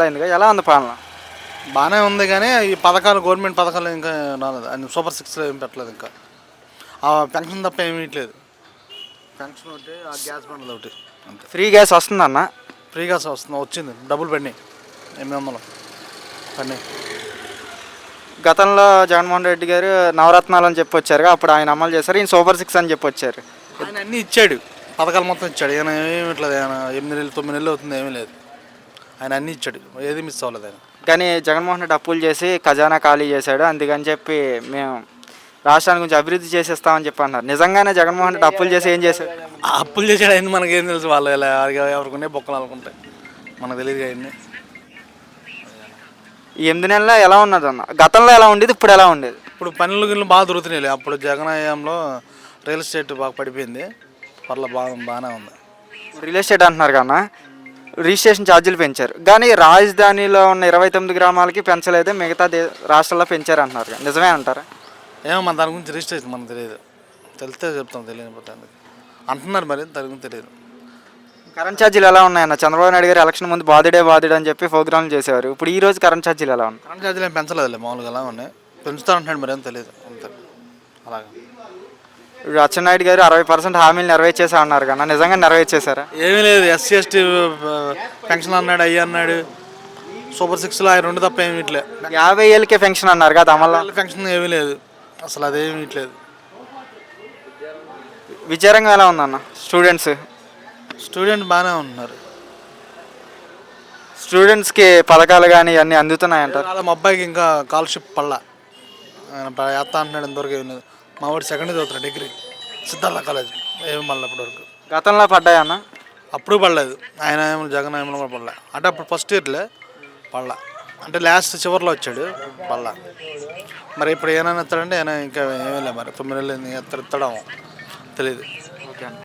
అయిందిగా ఎలా ఉంది పాలన? బాగానే ఉంది కానీ ఈ పథకాలు గవర్నమెంట్ పథకాలు ఇంకా రాలేదు. అని సూపర్ సిక్స్లో ఏం పెట్టలేదు ఇంకా. ఆ పెన్షన్ తప్ప ఏమీ ఇట్లేదు పెన్షన్ ఒకటి ఆ గ్యాస్ బండలు ఒకటి. అంతే. ఫ్రీ గ్యాస్ వస్తుందన్న ఫ్రీగా వస్తుంది. వచ్చింది. డబ్బులు పడినాయి. ఎనిమిది వందలు పడినాయి. గతంలో జగన్మోహన్ రెడ్డి గారు నవరత్నాలు అని చెప్పి వచ్చారు అప్పుడు ఆయన అమలు చేశారు. ఈయన సూపర్ సిక్స్ అని చెప్పి వచ్చారు. ఆయన అన్నీ ఇచ్చాడు. పథకాలు మొత్తం ఇచ్చాడు. ఆయన ఏమి ఇట్లేదు ఆయన ఎనిమిది నెలలు తొమ్మిది నెలలు అవుతుంది. ఏమీ లేదు. ఆయన అన్నీ ఇచ్చాడు. ఏది మిస్ అవ్వలేదు ఆయన. కానీ జగన్మోహన్ రెడ్డి అప్పులు చేసి ఖజానా ఖాళీ చేశాడు. అందుకని చెప్పి మేము రాష్ట్రాన్ని కొంచెం అభివృద్ధి చేసేస్తామని చెప్పి అన్నారు నిజంగానే జగన్మోహన్ రెడ్డి అప్పులు చేసి ఏం చేశాడు? అప్పులు చేసాడు అయింది మనకేం తెలుసు. వాళ్ళు ఎలా ఎవరికి బొక్కలు అనుకుంటాయి మనకు తెలియదు ఈ ఎనిమిది నెలల్లో ఎలా ఉన్నది అన్న? గతంలో ఎలా ఉండేది? ఇప్పుడు ఎలా ఉండేది? ఇప్పుడు పనులు గిన్నెలు బాగా దొరుకుతున్నాయి అప్పుడు జగన్ హయాంలో రియల్ ఎస్టేట్ బాగా పడిపోయింది. పర్ల బాగా బాగానే ఉంది. రియల్ ఎస్టేట్ అంటున్నారు కన్నా రిజిస్ట్రేషన్ ఛార్జీలు పెంచారు. కానీ రాజధానిలో ఉన్న ఇరవై తొమ్మిది గ్రామాలకి పెంచలేదు మిగతా దే రాష్ట్రాల్లో పెంచారు అంటున్నారు. నిజమే అంటారా? ఏమో మన దాని గురించి రిజిస్ట్రేషన్ మనకు తెలియదు. తెలిస్తే చెప్తాం తెలియకపోతే. అంటున్నారు మరి దాని గురించి తెలియదు. కరెంట్ ఛార్జీలు ఎలా ఉన్నాయన్న? చంద్రబాబు నాయుడు గారు ఎలక్షన్ ముందు బాధుడే బాధుడే అని చెప్పి ప్రోగ్రాంలు చేసేవారు. ఇప్పుడు ఈ రోజు కరెంట్ ఛార్జీలు ఎలా ఉన్నాయి? కరెంట్ ఛార్జీలు ఏం పెంచలేదులే మామూలుగా ఎలా ఉన్నాయి? పెంచుతా అంటున్నాడు మరి ఏం తెలియదు అంతే. అలాగా. అచ్చెన్నాయుడు గారు అరవై పర్సెంట్ హామీలు నెరవేర్చేసా అన్నారు కన్నా. నిజంగా నెరవేర్చేశారా? ఏమీ లేదు. ఎస్సీ ఎస్టీ పెన్షన్ అన్నాడు అయ్యి అన్నాడు. సూపర్ సిక్స్లో ఆయన రెండు తప్ప ఏమి ఇట్లే. యాభై ఏళ్ళకే పెన్షన్ అన్నారు కదా అమల్లో? పెన్షన్ ఏమీ లేదు. అసలు అదేమి ఇట్లేదు. విచారంగా ఎలా ఉందన్న? స్టూడెంట్స్? స్టూడెంట్ బాగానే ఉన్నారు. స్టూడెంట్స్కి పథకాలు కానీ అన్నీ అందుతున్నాయంటారు? అలా మా అబ్బాయికి ఇంకా కాలర్షిప్ పడలా. ఆయన ఎత్తా అంటున్నాడు ఇంతవరకు ఏం లేదు. మా వాడు సెకండ్ చదువుతున్నాడు డిగ్రీ సిద్ధార్థ కాలేజ్ ఏమి పడలే ఇప్పటివరకు గతంలో పడ్డాయన్న అప్పుడు పడలేదు. ఆయన ఏమో జగన్ ఏమో కూడా పడలే. అంటే అప్పుడు ఫస్ట్ ఇయర్లే పడలా. అంటే లాస్ట్ చివరిలో వచ్చాడు పడలా. మరి ఇప్పుడు ఏమైనా ఎత్తాడంటే ఆయన ఇంకా ఏమీ లేదు మరి. తొమ్మిది నెలలు ఎత్తాడు తెలియదు